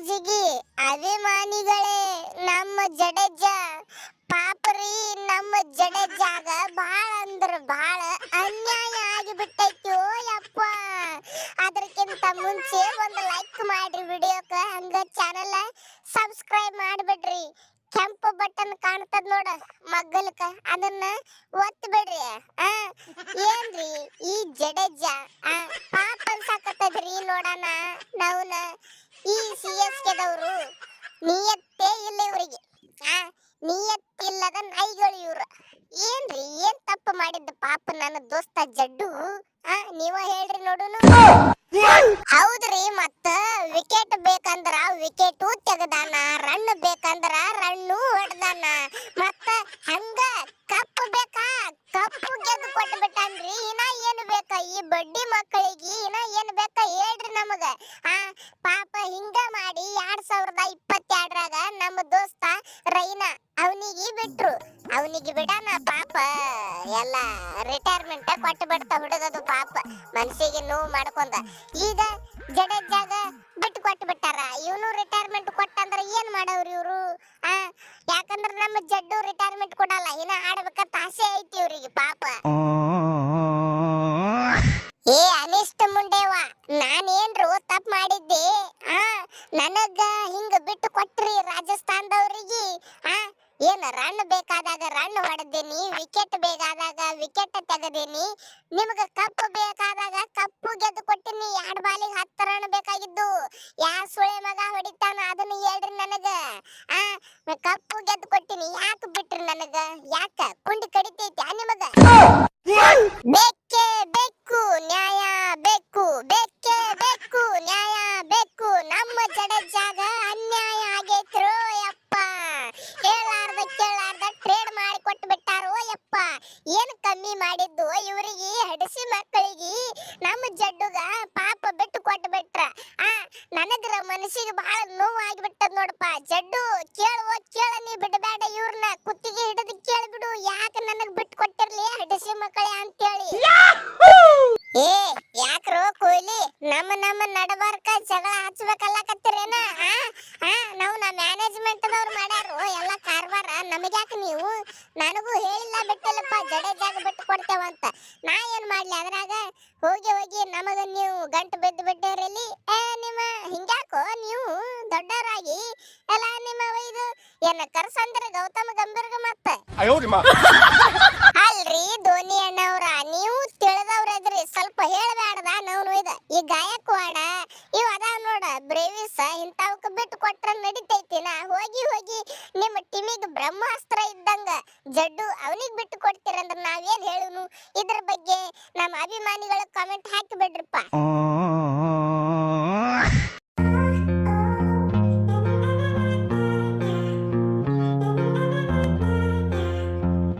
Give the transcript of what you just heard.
ರಾಜಿಗಿ ಅಭಿಮಾನಿಗಳೇ, ನಮ್ಮ ಜಡೇಜ. ಪಾಪರಿ, ನಮ್ಮ ಜಡೇಜಾಗ ಬಾಳ ಅಂದ್ರ ಬಾಳ ಅನ್ಯಾಯ ಆಗಿಬಿಟ್ಟೈತೋ ಯಪ್ಪ. ಅದಕ್ಕಿಂತ ಮುಂಚೆ ಒಂದು ಲೈಕ್ ಮಾಡ್ರಿ ವಿಡಿಯೋಕ, ಹಂಗ ಚಾನಲ್ ಸಬ್ಸ್ಕ್ರೈಬ್ ಮಾಡ್ಬಿಡ್ರಿ. ಕೆಂಪು ಬಟನ್ ಕಾಣ್ತದ ನೋಡ ಮಗ್ಗಲ್ಕ ಅದನ್ನ ಒತ್ತ ಬಿಡ್ರಿ. ಆ, ಏನ್ರಿ ಈ ಜಡೇಜ, ಆ ಪಾಪ ಅನ್ಸಾಕತ್ತದ್ರಿ ನೋಡಣ ನಾವ್ನ ಈ ಸಿ ಎಸ್ ಕೆದವರು ನಿಯತ್ತೇ ಇಲ್ಲ ಇವರಿಗೆ. ಆ, ನಿಯತ್ತಿಲ್ಲದ ನಾಯಿಗಳು ಇವ್ರು. ಏನ್ರಿ, ಏನ್ ತಪ್ಪು ಮಾಡಿದ್ದ ಪಾಪ ನನ್ನ ದೋಸ್ತ ಜಡ್ಡು? ಆ, ನೀವ ಹೇಳ್ರಿ ನೋಡುನು. ಹೌದ್ರಿ, ಮತ್ತ ವಿಕೆಟ್ ಬೇಕಂದ್ರ ವಿಕೆಟ್ ತೆಗದಾನ ರನ್ ಬೇಕಂದ್ರ ರಣ್ಣು ಹೊಡ್ದಾನ. ಮತ್ತ ಹಂಗ ಕಪ್ ಬೇಕಾ? ಕಪ್ಪು ಗೆದ್ದು ಕೊಟ್ಟು ಬಿಟ್ಟಾನ್ರಿ ಇನ್ನ ಏನು ಬೇಕಾ? ಈ ಬಡ್ಡಿ ಮಕ್ಕಳಿಗೆ ಇನ್ನ ಏನ್ ಬೇಕಾ ಹೇಳ್ರಿ ನಮಗ. ಆ, ಪಾಪ ಹಿಂಗ ಮಾಡಿ ಎರಡ್ ಸಾವಿರದ ಇಪ್ಪತ್ತೆರಡರಾಗ ನಮ್ಮ ದೋಸ್ತ ರೈನಾ ಅವನಿಗೆ ಬಿಟ್ರು. ಅವನಿಗೆ ಬಿಡಾನ ಪಾಪ. ಎಲ್ಲ ರಿಟೈರ್ಮೆಂಟ್ ಕೊಟ್ಟು ಬಿಡ್ತ ಹುಡುಗದು ಪಾಪ. ಮನ್ಸಿಗೆ ನೋವು ಮಾಡ್ಕೊಂಡ. ಈಗ ಜಡೇಜಾಗ ಬಿಟ್ಟು ಕೊಟ್ಟು ಬಿಟ್ಟಾರ. ಇವನು ರಿಟೈರ್ಮೆಂಟ್ ಕೊಟ್ಟಂದ್ರ ಏನ್ ಮಾಡವ್ರಿ ಇವ್ರು? ಆ? ಯಾಕಂದ್ರ ನಮ್ಮ ಜಡ್ಡು ರಿಟೈರ್ಮೆಂಟ್ ಕೊಡಲ್ಲ. ಇನ್ನ ಆಡ್ಬೇಕಂತ ಆಸೆ ಐತಿ ಇವ್ರಿಗೆ ಪಾಪ. ಏ ಅನಿಷ್ಟ ಮುಂಡೇವ. ಏನ್ ರನ್ ಬೇಕಾದಾಗ ರನ್ ಹೊಡೆದೇನಿ ವಿಕೆಟ್ ಬೇಕಾದಾಗ ವಿಕೆಟ್ ತೆಗದೇನಿ, ನಿಮಗೆ ಕಪ್ಪು ಬೇಕಾದಾಗ ಕಪ್ಪು ಗೆದ್ದು ಕೊಟ್ಟಿನಿ, ಎರಡು ಬಾಲಿಗೆ ಹತ್ತು ರನ್ ಬೇಕಾಗಿದ್ದು. ಯಾ ಸುಳೆ ಮಗ ಹೊಡಿತಾನ ಅದನ್ನ ಹೇಳ್ರಿ ನನಗೆ. ಆ, ಕಪ್ಪು ಗೆದ್ದು ಕೊಟ್ಟಿನಿ, ಯಾಕೆ ಬಿಟ್ರಿ ನನಗೆ? ಯಾಕ? ಕುಂಡಿ ಕಡಿತೈತಿ ನಿಮಗ? ಮಾಡಿದ್ದು ಇವರಿಗೆ, ಹಡಸಿ ಮಕ್ಕಳಿಗೆ ನಮ್ಮ ಜಡ್ಡುಗ ಪಾಪ ಬಿಟ್ಟು ಕೊಟ್ಟು ಬಿಟ್ರ. ಆ, ನನಗ್ರ ಮನಸ್ಸಿಗೆ ಬಹಳ ನೋವು ಆಗಿಬಿಟ್ಟದ ನೋಡಪ್ಪ. ಜಡ್ಡು ಕೇಳುವ ಕೇಳ ನೀ ಬಿಡಬೇಡ ಇವ್ರನ್ನ. ಕುತ್ತಿಗೆ ಹಿಡಿದು ಕೇಳ್ಬಿಡು, ಯಾಕೆ ನನಗ್ ಬಿಟ್ಟು ಕೊಟ್ಟಿರ್ಲಿ ಹಡಸಿ ಮಕ್ಕಳೇ ಅಂತೇಳಿ. ಏ, ಯಾಕ್ರೋ ಕೊಹ್ಲಿ ನಮ್ಮ ನಮ್ಮ ನಡಬಾರ್ಕ ಜಗಳ ಹಚ್ಬೇಕಲ್ಲ ಕತ್ತಿರೇನ ನಾವು ನಾ ಮ್ಯಾನೇಜ್ಮೆಂಟ್ ಮಾಡ್ಯಾರು. ಎಲ್ಲ ಕಾರವಾರ, ನಮಗ್ಯಾಕ ನೀವು? ನನಗೂ ಹೇಳಿಲ್ಲ ಬಿಟ್ಟಿಲ್ಲಪ್ಪ ಜಡೆ ಜಾಗ ಬಿಟ್ಟು ಕೊಡ್ತೇವ ಅಂತ. ನಾ ಏನ್ ಮಾಡ್ಲಿ? ಅದ್ರಾಗ ಹೋಗಿ ಹೋಗಿ ನಮಗ ನೀವು ಗಂಟು ಬಿದ್ದು ಬಿಟ್ಟಿರಲ್ಲಿ ಏ ನಿಮ್ಮ ಹಿಂಗ್ಯಾಕೋ ನೀವು ದೊಡ್ಡವರಾಗಿ? ಎಲ್ಲ ನಿಮ್ಮ ಇದು ಏನ ಕರ್ಸಂದ್ರ ಗೌತಮ ಗಂಭೀರ್ಗ ಮತ್ತ? ಅಲ್ರಿ ಧೋನಿ ಅಣ್ಣವ್ರ ನೀವು ತಿಳಿದವ್ರದ್ರಿ. ಸ್ವಲ್ಪ ಹೇಳ್ಬೇಕು ಹೋಗಿ ಹೋಗಿ ನಿಮ್ಮ ಟೀಮಿಗೆ ಬ್ರಹ್ಮಾಸ್ತ್ರ ಇದ್ದಂಗ ಜಡ್ಡು ಅವನಿಗೆ ಬಿಟ್ಟು ಕೊಡ್ತೀರಂದ್ರ ನಾವೇನ್ ಹೇಳುನು? ಇದ್ರ ಬಗ್ಗೆ ನಮ್ಮ ಅಭಿಮಾನಿಗಳ ಕಾಮೆಂಟ್ ಹಾಕಿ ಬಿಡ್ರಪ್ಪ.